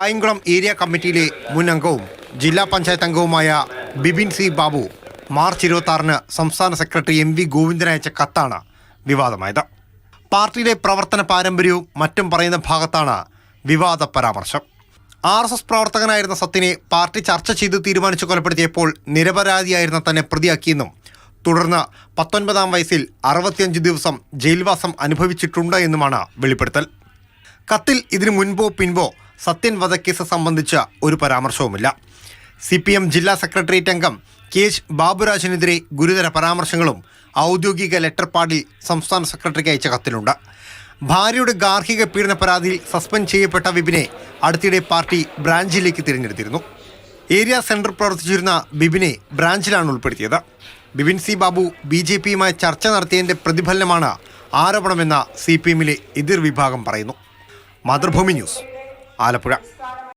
Kayamkulam area കമ്മിറ്റിയിലെ മുൻ അംഗവും ജില്ലാ പഞ്ചായത്ത് അംഗവുമായ ബിബിൻ സി ബാബു മാർച്ച് ഇരുപത്തി ആറിന് സംസ്ഥാന സെക്രട്ടറി എം വി ഗോവിന്ദൻ അയച്ച കത്താണ് വിവാദമായത്. പാർട്ടിയിലെ പ്രവർത്തന പാരമ്പര്യവും മറ്റും പറയുന്ന ഭാഗത്താണ് വിവാദ പരാമർശം. ആർ എസ് എസ് പ്രവർത്തകനായിരുന്ന സത്യനെ പാർട്ടി ചർച്ച ചെയ്ത് തീരുമാനിച്ചു കൊലപ്പെടുത്തിയപ്പോൾ നിരപരാധിയായിരുന്ന തന്നെ പ്രതിയാക്കിയെന്നും തുടർന്ന് പത്തൊൻപതാം വയസ്സിൽ അറുപത്തിയഞ്ച് ദിവസം ജയിൽവാസം അനുഭവിച്ചിട്ടുണ്ട് എന്നുമാണ് വെളിപ്പെടുത്തൽ. കത്തിൽ ഇതിനു മുൻപോ പിൻപോ സത്യൻ വധക്കേസ് സംബന്ധിച്ച ഒരു പരാമർശവുമില്ല. സി പി എം ജില്ലാ സെക്രട്ടേറിയറ്റ് അംഗം കെ എച്ച് ബാബുരാജിനെതിരെ ഗുരുതര പരാമർശങ്ങളും ഔദ്യോഗിക ലെറ്റർ പാഡിൽ സംസ്ഥാന സെക്രട്ടറിക്ക് അയച്ച കത്തിലുണ്ട്. ഭാര്യയുടെ ഗാർഹിക പീഡന പരാതിയിൽ സസ്പെൻഡ് ചെയ്യപ്പെട്ട വിപിനെ അടുത്തിടെ പാർട്ടി ബ്രാഞ്ചിലേക്ക് തിരഞ്ഞെടുത്തിരുന്നു. ഏരിയ സെന്റർ പ്രവർത്തിച്ചിരുന്ന ബിബിനെ ബ്രാഞ്ചിലാണ് ഉൾപ്പെടുത്തിയത്. Bibin C Babu B J പിയുമായി ചർച്ച നടത്തിയതിന്റെ പ്രതിഫലനമാണ് ആരോപണമെന്ന സി പി എമ്മിലെ എതിർ വിഭാഗം പറയുന്നു. മാതൃഭൂമി ന്യൂസ്. ആലപ്പുഴ.